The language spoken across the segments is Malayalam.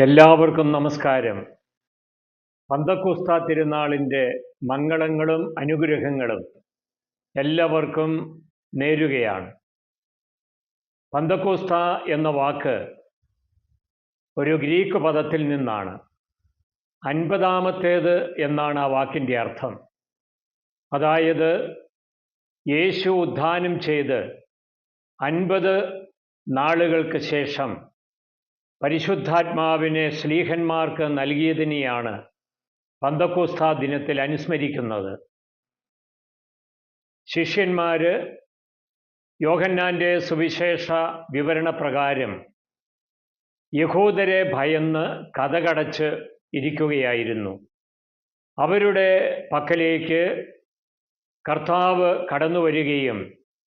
എല്ലാവർക്കും നമസ്കാരം. പന്തക്കുസ്ത തിരുനാളിന്റെ മംഗളങ്ങളും അനുഗ്രഹങ്ങളും എല്ലാവർക്കും നേരുകയാണ്. പന്തക്കുസ്ത എന്ന വാക്ക് ഒരു ഗ്രീക്ക് പദത്തിൽ നിന്നാണ്. അൻപതാമത്തേത് എന്നാണ് ആ വാക്കിന്റെ അർത്ഥം. അതായത് യേശു ഉദ്ധാനം ചെയ്ത് അൻപത് നാളുകൾക്ക് ശേഷം പരിശുദ്ധാത്മാവിനെ ശ്ലീഹന്മാർക്ക് നൽകിയതിനെയാണ് പന്തക്കോസ്ത ദിനത്തിൽ അനുസ്മരിക്കുന്നത്. ശിഷ്യന്മാർ യോഹന്നാന്റെ സുവിശേഷ വിവരണപ്രകാരം യഹൂദരെ ഭയന്ന് കഥകടച്ച് ഇരിക്കുകയായിരുന്നു. അവരുടെ പക്കലേക്ക് കർത്താവ് കടന്നു വരികയും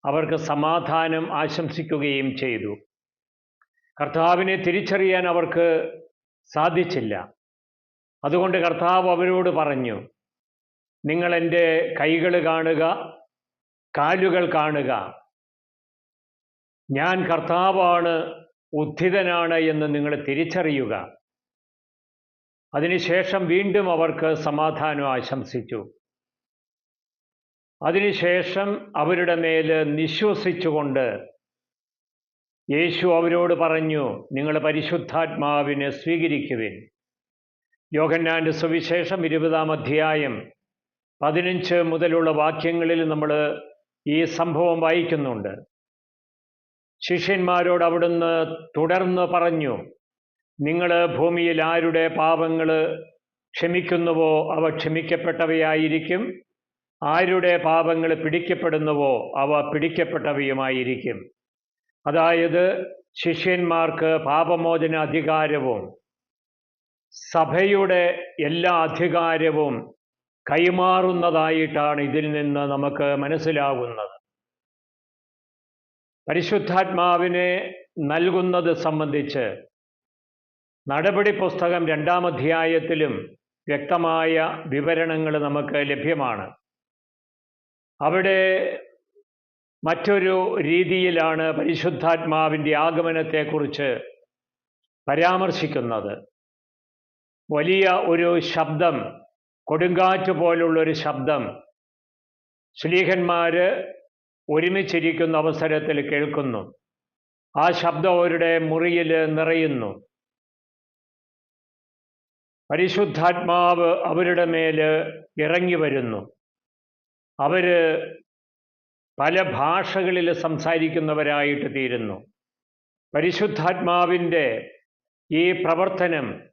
അവർക്ക് സമാധാനം ആശംസിക്കുകയും ചെയ്തു. കർത്താവിനെ തിരിച്ചറിയാൻ അവർക്ക് സാധിച്ചില്ല. അതുകൊണ്ട് കർത്താവ് അവരോട് പറഞ്ഞു നിങ്ങൾ എന്റെ കൈകൾ കാണുക കാലുകൾ കാണുക. ഞാൻ കർത്താവാണ് ഉദ്ധിതനാണ് എന്ന് നിങ്ങൾ തിരിച്ചറിയുക. അതിനുശേഷം വീണ്ടും അവർക്ക് സമാധാനം ആശംസിച്ചു. അതിനുശേഷം അവരുടെ മേൽ നിശ്വസിച്ചുകൊണ്ട് യേശു അവരോട് പറഞ്ഞു നിങ്ങൾ പരിശുദ്ധാത്മാവിനെ സ്വീകരിക്കുവിൻ. യോഹന്നാന്റെ സുവിശേഷം ഇരുപതാം അധ്യായം പതിനഞ്ച് മുതലുള്ള വാക്യങ്ങളിൽ നമ്മൾ ഈ സംഭവം വായിക്കുന്നുണ്ട്. ശിഷ്യന്മാരോട് അവിടുന്ന് തുടർന്ന് പറഞ്ഞു നിങ്ങൾ ഭൂമിയിൽ ആരുടെ പാപങ്ങൾ ക്ഷമിക്കുന്നുവോ? അവ ക്ഷമിക്കപ്പെട്ടവയായിരിക്കും. ആരുടെ പാപങ്ങൾ പിടിക്കപ്പെടുന്നുവോ? അവ പിടിക്കപ്പെട്ടവയുമായിരിക്കും. അതായത് ശിഷ്യന്മാർക്ക് പാപമോചന അധികാരവും സഭയുടെ എല്ലാ അധികാരവും കൈമാറുന്നതായിട്ടാണ് ഇതിൽ നിന്ന് നമുക്ക് മനസ്സിലാകുന്നത്. പരിശുദ്ധാത്മാവിനെ നൽകുന്നത് സംബന്ധിച്ച് നടപടി പുസ്തകം രണ്ടാം അധ്യായത്തിലും വ്യക്തമായ വിവരണങ്ങൾ നമുക്ക് ലഭ്യമാണ്. അവിടെ മറ്റൊരു രീതിയിലാണ് പരിശുദ്ധാത്മാവിന്റെ ആഗമനത്തെക്കുറിച്ച് പരാമർശിക്കുന്നത്. വലിയ ഒരു ശബ്ദം കൊടുങ്കാറ്റ് പോലുള്ളൊരു ശബ്ദം ശ്ലീഹന്മാർ ഒരുമിച്ചിരിക്കുന്ന അവസരത്തിൽ കേൾക്കുന്നു. ആ ശബ്ദം അവരുടെ മുറിയിൽ നിറയുന്നു. പരിശുദ്ധാത്മാവ് അവരുടെ മേൽ ഇറങ്ങി വരുന്നു. അവർ പല ഭാഷകളിൽ സംസാരിക്കുന്നവരായിട്ട് തീരുന്നു. പരിശുദ്ധാത്മാവിന്റെ ഈ പ്രവർത്തനം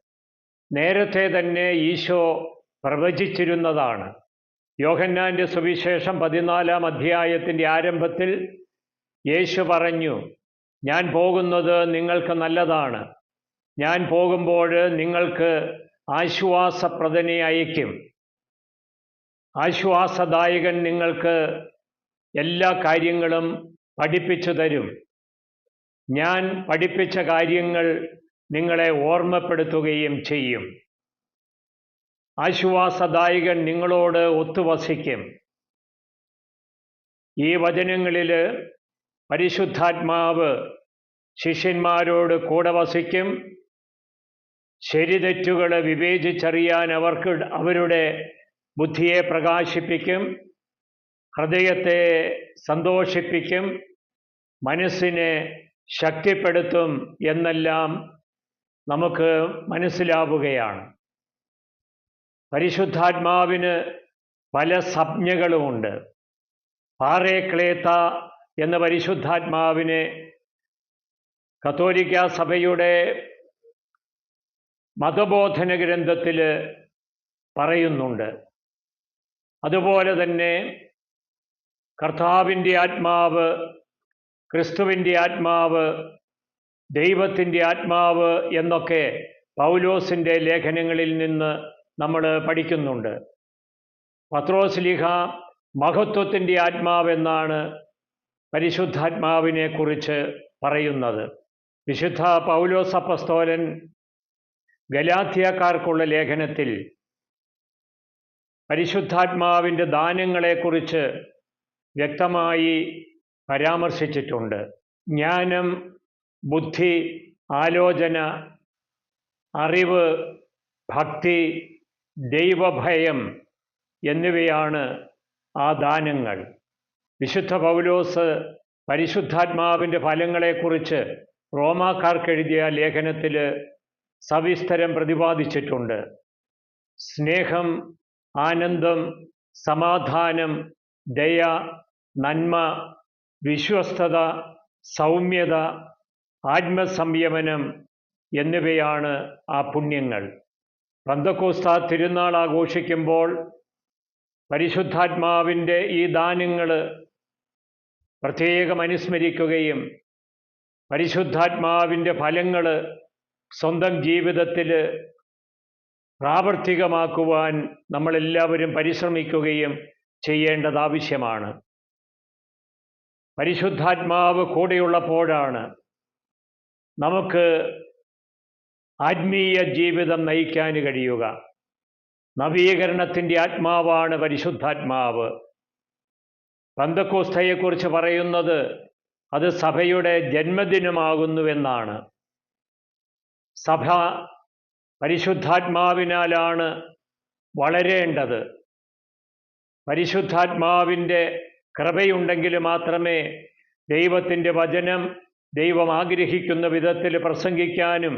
നേരത്തെ തന്നെ ഈശോ പ്രവചിച്ചിരുന്നതാണ്. യോഹന്നാന്റെ സുവിശേഷം പതിനാലാം അധ്യായത്തിന്റെ ആരംഭത്തിൽ യേശു പറഞ്ഞു ഞാൻ പോകുന്നത് നിങ്ങൾക്ക് നല്ലതാണ്. ഞാൻ പോകുമ്പോൾ നിങ്ങൾക്ക് ആശ്വാസപ്രദനെ അയക്കും ആശ്വാസദായകൻ നിങ്ങൾക്ക് എല്ലാ കാര്യങ്ങളും പഠിപ്പിച്ചു തരും. ഞാൻ പഠിപ്പിച്ച കാര്യങ്ങൾ നിങ്ങളെ ഓർമ്മപ്പെടുത്തുകയും ചെയ്യും. ആശ്വാസദായകൻ നിങ്ങളോട് ഒത്തുവസിക്കും. ഈ വചനങ്ങളിൽ പരിശുദ്ധാത്മാവ് ശിഷ്യന്മാരോട് കൂടെ വസിക്കും. ശരിതെറ്റുകൾ വിവേചിച്ചറിയാൻ അവർക്ക് അവരുടെ ബുദ്ധിയെ പ്രകാശിപ്പിക്കും. ഹൃദയത്തെ സന്തോഷിപ്പിക്കും മനസ്സിനെ ശക്തിപ്പെടുത്തും എന്നെല്ലാം നമുക്ക് മനസ്സിലാവുകയാണ്. പരിശുദ്ധാത്മാവിന് പല സംജ്ഞകളുമുണ്ട്. പാറേക്ലേത്ത എന്ന പരിശുദ്ധാത്മാവിനെ കത്തോലിക്ക സഭയുടെ മതബോധന ഗ്രന്ഥത്തിൽ പറയുന്നുണ്ട്. അതുപോലെ തന്നെ കർത്താവിന്റെ ആത്മാവ് ക്രിസ്തുവിന്റെ ആത്മാവ് ദൈവത്തിന്റെ ആത്മാവ് എന്നൊക്കെ പൗലോസിന്റെ ലേഖനങ്ങളിൽ നിന്ന് നമ്മൾ പഠിക്കുന്നുണ്ട്. പത്രോസ് പത്രോസ്ലിഹ മഹത്വത്തിന്റെ ആത്മാവെന്നാണ് പരിശുദ്ധാത്മാവിനെ കുറിച്ച് പറയുന്നത്. വിശുദ്ധ പൗലോസ് അപ്പസ്തോലൻ ഗലാത്തിയക്കാർക്കുള്ള ലേഖനത്തിൽ പരിശുദ്ധാത്മാവിന്റെ ദാനങ്ങളെക്കുറിച്ച് വ്യക്തമായി പരാമർശിച്ചിട്ടുണ്ട്. ജ്ഞാനം ബുദ്ധി ആലോചന അറിവ് ഭക്തി ദൈവഭയം എന്നിവയാണ് ആ ദാനങ്ങൾ. വിശുദ്ധ പൗലോസ് പരിശുദ്ധാത്മാവിന്റെ ഫലങ്ങളെക്കുറിച്ച് റോമാക്കാർക്കെഴുതിയ ലേഖനത്തിൽ സവിസ്തരം പ്രതിപാദിച്ചിട്ടുണ്ട്. സ്നേഹം ആനന്ദം സമാധാനം ദയ നന്മ വിശ്വസ്തത സൗമ്യത ആത്മസംയമനം എന്നിവയാണ് ആ പുണ്യങ്ങൾ. പന്തക്കോസ്ത തിരുനാൾ ആഘോഷിക്കുമ്പോൾ പരിശുദ്ധാത്മാവിന്റെ ഈ ദാനങ്ങൾ പ്രത്യേകം അനുസ്മരിക്കുകയും പരിശുദ്ധാത്മാവിന്റെ ഫലങ്ങൾ സ്വന്തം ജീവിതത്തിൽ പ്രാവർത്തികമാക്കുവാൻ നമ്മളെല്ലാവരും പരിശ്രമിക്കുകയും ചെയ്യേണ്ടത് ആവശ്യമാണ് പരിശുദ്ധാത്മാവ് കൂടെയുള്ളപ്പോഴാണ് നമുക്ക് ആത്മീയ ജീവിതം നയിക്കാൻ കഴിയുക. നവീകരണത്തിന്റെ ആത്മാവാണ് പരിശുദ്ധാത്മാവ്. പന്തക്കോസ്തയെക്കുറിച്ച് പറയുന്നത് അത് സഭയുടെ ജന്മദിനമാകുന്നുവെന്നാണ്. സഭ പരിശുദ്ധാത്മാവിനാലാണ് വളരേണ്ടത്. പരിശുദ്ധാത്മാവിന്റെ കൃപയുണ്ടെങ്കിൽ മാത്രമേ ദൈവത്തിന്റെ വചനം ദൈവം ആഗ്രഹിക്കുന്ന വിധത്തിൽ പ്രസംഗിക്കാനും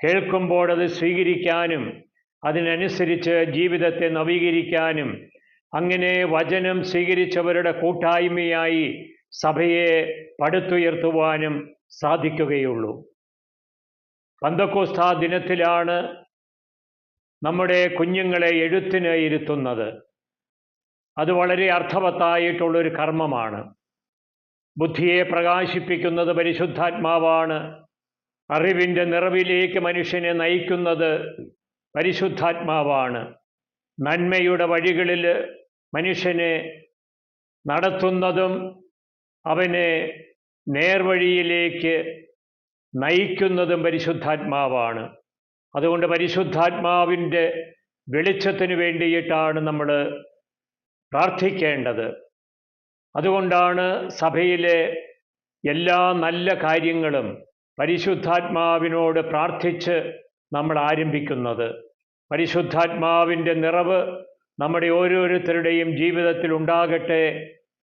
കേൾക്കുമ്പോഴത് സ്വീകരിക്കാനും അതിനനുസരിച്ച് ജീവിതത്തെ നവീകരിക്കാനും അങ്ങനെ വചനം സ്വീകരിച്ചവരുടെ കൂട്ടായ്മയായി സഭയെ പടുത്തുയർത്തുവാനും സാധിക്കുകയുള്ളൂ. പന്തക്കോസ്താ ദിനത്തിലാണ് നമ്മുടെ കുഞ്ഞുങ്ങളെ എഴുത്തിന് ഇരുത്തുന്നത്. അത് വളരെ അർത്ഥവത്തായിട്ടുള്ളൊരു കർമ്മമാണ്. ബുദ്ധിയെ പ്രകാശിപ്പിക്കുന്നത് പരിശുദ്ധാത്മാവാണ്. അറിവിന്റെ നിറവിലേക്ക് മനുഷ്യനെ നയിക്കുന്നത് പരിശുദ്ധാത്മാവാണ്. നന്മയുടെ വഴികളിൽ മനുഷ്യനെ നടത്തുന്നതും അവനെ നേർവഴിയിലേക്ക് നയിക്കുന്നതും പരിശുദ്ധാത്മാവാണ്. അതുകൊണ്ട് പരിശുദ്ധാത്മാവിന്റെ വെളിച്ചത്തിന് വേണ്ടിയിട്ടാണ് നമ്മൾ പ്രാർത്ഥിക്കേണ്ടത്. അതുകൊണ്ടാണ് സഭയിലെ എല്ലാ നല്ല കാര്യങ്ങളും പരിശുദ്ധാത്മാവിനോട് പ്രാർത്ഥിച്ച് നമ്മൾ ആരംഭിക്കുന്നത്. പരിശുദ്ധാത്മാവിന്റെ നിറവ് നമ്മുടെ ഓരോരുത്തരുടെയും ജീവിതത്തിൽ ഉണ്ടാകട്ടെ.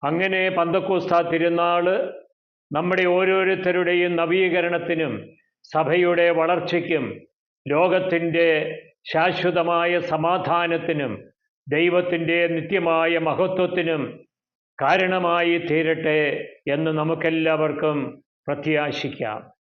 അങ്ങനെ പന്തക്കൂസ്ത തിരുനാൾ നമ്മുടെ ഓരോരുത്തരുടെയും നവീകരണത്തിനും സഭയുടെ വളർച്ചയ്ക്കും ലോകത്തിന്റെ ശാശ്വതമായ സമാധാനത്തിനും ദൈവത്തിന്റെ നിത്യമായ മഹത്വത്തിനും കാരണമായി തീരട്ടെ എന്ന് നമുക്കെല്ലാവർക്കും പ്രത്യാശിക്കാം.